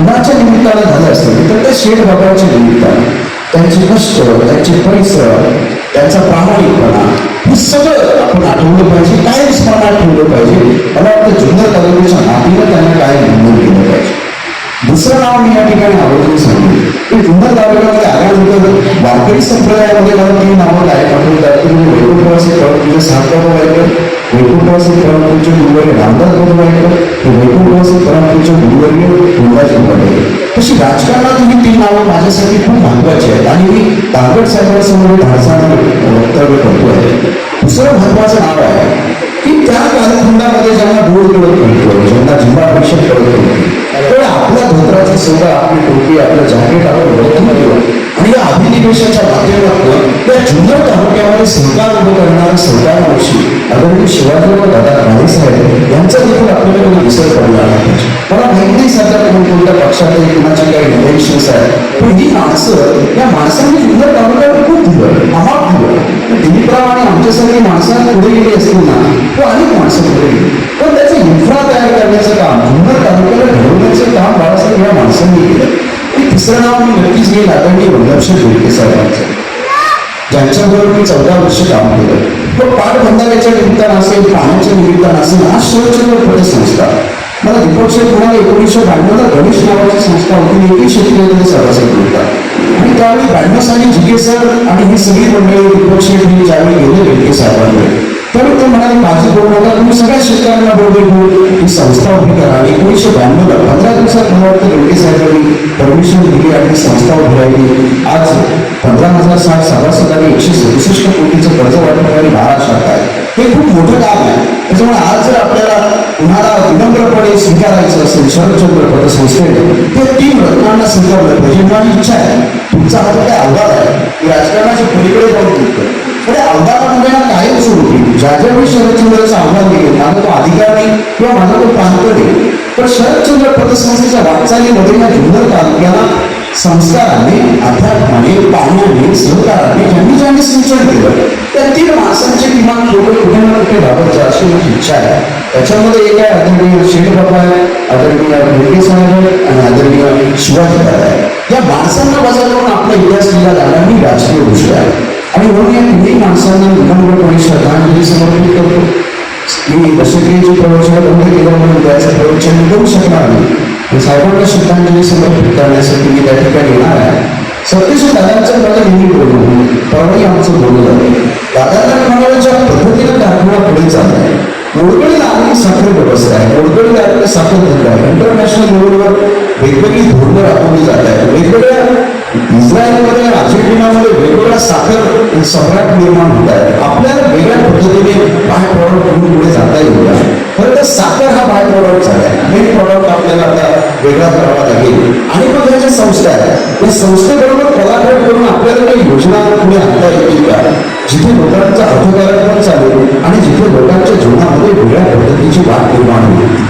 अन्नाच्या निमित्तानं झालं असेल तर त्या शेठ बाबांच्या निमित्तानं. त्यांचे कष्ट त्यांचे परिसर त्यांचा प्रामाणिकपणा हे सगळं आपण आठवलं पाहिजे काय स्मरणात ठेवलं पाहिजे. मला वाटतं जुन्नर तालुक्याच्या नातीनं त्यांना काय निर्णय केलं पाहिजे. दुसरं नाव मी या ठिकाणी आवर्जून सांगितलं की जुन्नर तालुक्यामध्ये वारकरी संप्रदायामध्ये मला तीन नावं काय आठवतात की म्हणजे वैकुंठवासी प्रवृत्तीचे सातबाबा वायकर वैकुंठवासी परमपूज्य गुरुवर्य रामदास बाबा वायकर हे वैकुंठवासी परमपूज्य गुरुवर्य गुरुराज वायकर तशी राजकारणात ही तीन नावं माझ्यासाठी खूप महत्वाची आहेत. आणि मी तांगड साहेबांसमोर धाडसाने वक्तव्य करतो आहे. दुसरं महत्वाचं नाव आहे की त्या कालखंडामध्ये ज्यांना गोड कळत नव्हतं ज्यांना जिल्हा परिषद कळत नव्हती तर आपल्या धोत्राची सेवा आपली टोपी आपलं जॅकेट या अभिनिवेशाच्या माध्यमातून या जुन्नर तालुक्यामध्ये सहकार उभं करणारे सरकार वर्षी आदरणीय शिवाजीराव दादा काळे साहेब यांचा देखील आपल्याला म्हणजे विसर पडला नाही मला माहीत नाही सध्या कोण कोणत्या पक्षाचे कुणाचे काही रिलेशन्स आहेत पण ही माणसं या माणसांनी जुन्नर तालुक्यावर खूप दिलं अमाप दिलं. दिलीपराव आणि आमच्यासारखी माणसं पुढे गेली असतील ना तो अनेक माणसं पुढे गेली. पण त्याचं इन्फ्रा तयार करण्याचं काम जुन्नर तालुक्याला घडवण्याचं काम बाळासाहेब या माणसांनी केलं. तिसरं नाव मी नक्कीच घेईल मी वल्लभशेठ बेडके साहेबांचं ज्यांच्याबरोबर मी चौदा वर्ष काम केलं. पण पाठबंधाऱ्याच्या निमित्तानं असेल पाण्याच्या निमित्तानं असेल आज शरदचंद्र पतसंस्था मला दीपक शेठ म्हणाले एकोणीसशे ब्याण्णवला गणेश नावाची संस्था होती एकही शेतकऱ्यांमध्ये सभासद होता आणि त्यावेळी ब्याण्णव साली जिके सर आणि ही सगळी मंडळी दीपक शेठ हे ज्यावेळी गेले बेडके साहेबांकडे. तर ते म्हणाले माझी करू नका तुम्ही सगळ्या शेतकऱ्यांना बरोबर घेऊन ही संस्था उभी करा आणि एकोणीसशे ब्याण्णवला पंधरा दिवसात मला वाटतं बेडके साहेबांनी परमिशन दिली आणि संस्था उभी राहिली. आज पंधरा हजार साठ सभासद आणि एकशे सदुसष्ट कोटीचं कर्ज वाटपणारी महाराष्ट्रात आहे हे खूप मोठं काम आहे. त्याच्यामुळे आज जर आपल्याला तुम्हाला विनम्रपणे स्वीकारायचं असेल शरदचंद्र पतसंस्थेने ते तीन रत्नांना स्वीकारलं पाहिजे. माझी इच्छा आहे. तुमचा हा जो काय आव्हान आहे? राजकारणाच्या पलीकडे जाऊन तुमचं पण या कायम सुरू होईल ज्या ज्या मी शरदचंद्राचा आव्हान दिले माझा तो अधिकार नाही किंवा माझा तो प्रांत नाही. पण शरदचंद्र पतसंस्थेच्या वाटचालीमध्ये या जुन्नर तालुक्याला संस्काराने अध्यात्माने पाण्याने सहकाराने ज्यांनी ज्यांनी सिंचन केलं त्या तीन माणसांचे किमान फोटो कुठे ना कुठे बाबतचा अशी माझी इच्छा आहे. त्याच्यामध्ये एक आहे आदरणीय शेठ बाबा आहे आदरणीय भेटे साहेब आहे आणि आदरणीय शिवाजी दादा आहे. या माणसांना बाजार करून आपला इतिहास लिहिला जाणार मी राजकीय गोष्ट आहे. आणि म्हणून या तिन्ही माणसांना विनम्रपणे श्रद्धांजली समर्पित करतो. मी दशक्रियेची प्रवचन बंद केल्यामुळे त्याचं प्रवचन करू शकणार नाही. साहेबांना श्रद्धांजली समर्पित करण्यासाठी मी त्या ठिकाणी येणार आहे. सत्यशील दादांचं मला नेहमी बोलणं परवाही आमचं बोलणं झालं दादांना म्हणाला ज्या पद्धतीनं कारखाना पुढे चालत आहे. मोडकळी लागली साखर व्यवस्था आहे. मोडकळी लागली साखर धंदा आहे. इंटरनॅशनल लेवलवर वेगवेगळी धोरणं राबवली जात आहेत. वेगवेगळ्या इस्रायलमध्ये आणि अर्जेंटिनामध्ये वेगवेगळ्या साखर सम्राट निर्माण होत आहेत. आपल्याला वेगळ्या पद्धतीने बाय प्रॉडक्ट म्हणून पुढे जाता येईल का खरं तर साखर हा बाय प्रॉडक्ट झाला मेन प्रॉडक्ट आपल्याला आता वेगळा करावा लागेल. आणि मग ह्या ज्या संस्था आहेत या संस्थेबरोबर कोलाबरेट करून आपल्याला काही योजना पुढे आणता येतील का? जिथे लोकांचा अर्थकारण पण चालेल आणि जिथे लोकांच्या जीवनामध्ये वेगळ्या पद्धतीची वाट निर्माण होईल.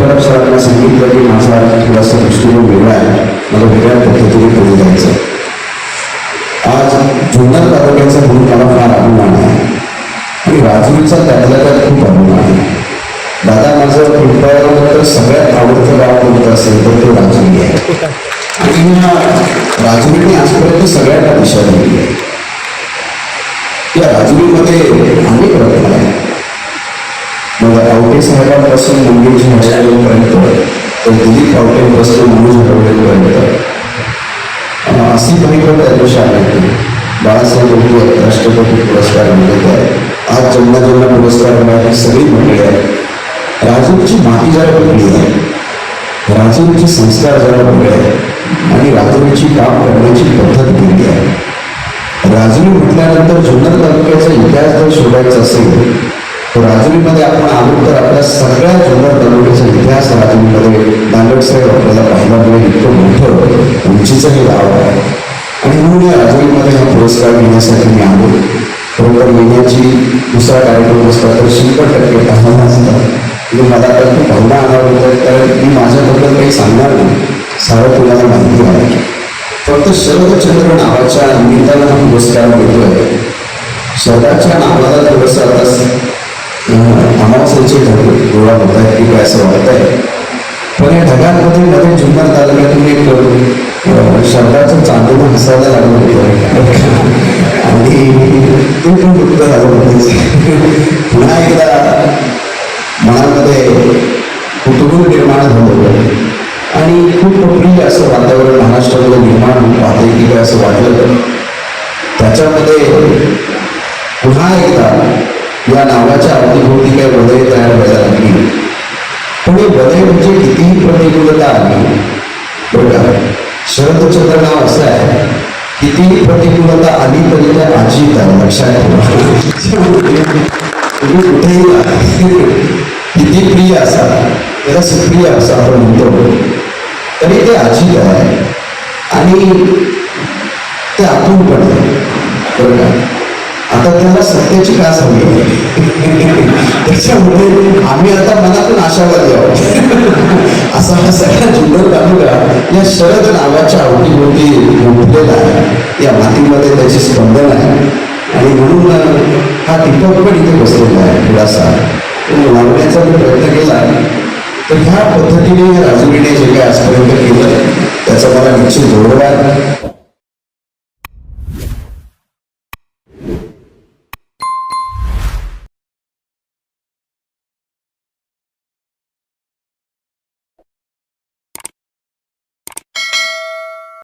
परब सरांना सांगितलं की माझा थोडासा दृष्टिकोन वेगळा आहे. मला वेगळ्या पद्धतीने पुढे जायचं आज जुन्नर तालुक्याचा म्हणून मला फार अभिमान आहे. आणि राजूरचा त्यातला त्यात खूप अभिमान आहे. दादा माझं पिंपळावर सगळ्यात आवडतं गाव कोणतं असेल तर ते राजुरी आहे. आणि राजुरीने आजपर्यंत सगळ्यांना दिशा दिली आहे. या राजुरीमध्ये अनेक रत्न आहेत. मग आवटे साहेबांपासून मंगेश हजारेपर्यंत तर दिलीप आवटेपासून मनोज हरवडेपर्यंत अशी काही पण त्यांच्याशी आले बाळासाहेब उर्दू राष्ट्रपती पुरस्कार मिळत आहे. आज जन्म जन्म पुरस्कार मिळाली सगळी मंडळी आहे राजूरची माती जरा वेगळी आहे. राजूरचे संस्कार जरा वेगळे आहेत आणि राजूरची काम करण्याची पद्धत वेगळी आहे. राजुरी म्हटल्यानंतर जुन्नर तालुक्याचा इतिहास जर शोधायचा असेल तर राजुरीमध्ये आपण आलो तर आपल्या सगळ्या जुन्नर तालुक्याचा इतिहास राजुरीमध्ये दांडक साहेब आपल्याला पाहायला मिळेल. इतकं मोठं उंचीचं हे गाव आहे. आणि म्हणून या राजुरीमध्ये हा पुरस्कार घेण्यासाठी मी आलो. बरोबर महिन्याची दुसरा कार्यक्रम असला तर शंभर टक्के पाहायला असतात म्हणजे मला तर खूप भावना आणावं होतं कारण मी माझ्याबद्दल काही सांगणार नाही. सारं तुम्हाला माहिती आहे फक्त शरदचंद्र नावाच्या निमित्तानं हा पुरस्कार मिळतोय. शरदाच्या नावाला थोडंसं आता आम्हाला अमावस्येचे झाले गोळा होत आहेत की काय असं वाटत आहे पण या ढगांमध्ये मध्ये जुन्नर तालुक्यातून एक शब्दाचं चांदणं हसायला लागलं होतं. आणि ते पण दुःख झालं होतं पुन्हा एकदा मनामध्ये कुटुंब निर्माण झालं आणि खूप प्रिय असं वातावरण महाराष्ट्रामध्ये निर्माण होत पाहते की काय असं वाटलं त्याच्यामध्ये पुन्हा एकदा या नावाच्या अवतीभोवती काही वलय तयार व्हायला लागली? पण हे वलय म्हणजे कितीही प्रतिकूलता आली बघा शरदचंद्र नाव असं आहे कितीही प्रतिकूलता आली तरी त्या अजित आहे लक्षात तुम्ही कुठेही किती प्रिय असा त्याला सुप्रिय असा आपण म्हणतो. तरी ते अजित आहे. आणि ते आतून पण आहे बरं आता त्याला सत्याची कास हवी त्याच्यामुळे आम्ही आता मनातून आशावादी आहोत. असा हा सगळा जुन्नर तालुका या शरद नावाच्या अवतीभोवती गुंफलेला आहे. या मातीमध्ये त्याचे स्पंदन आहे. आणि म्हणून हा दीपक पण इथे बसलेला आहे थोडासा. तो लावण्याचा मी प्रयत्न केला तर ह्या पद्धतीने राजुरीने जे काही आजपर्यंत केलं त्याचा मला निश्चित गौरव आहे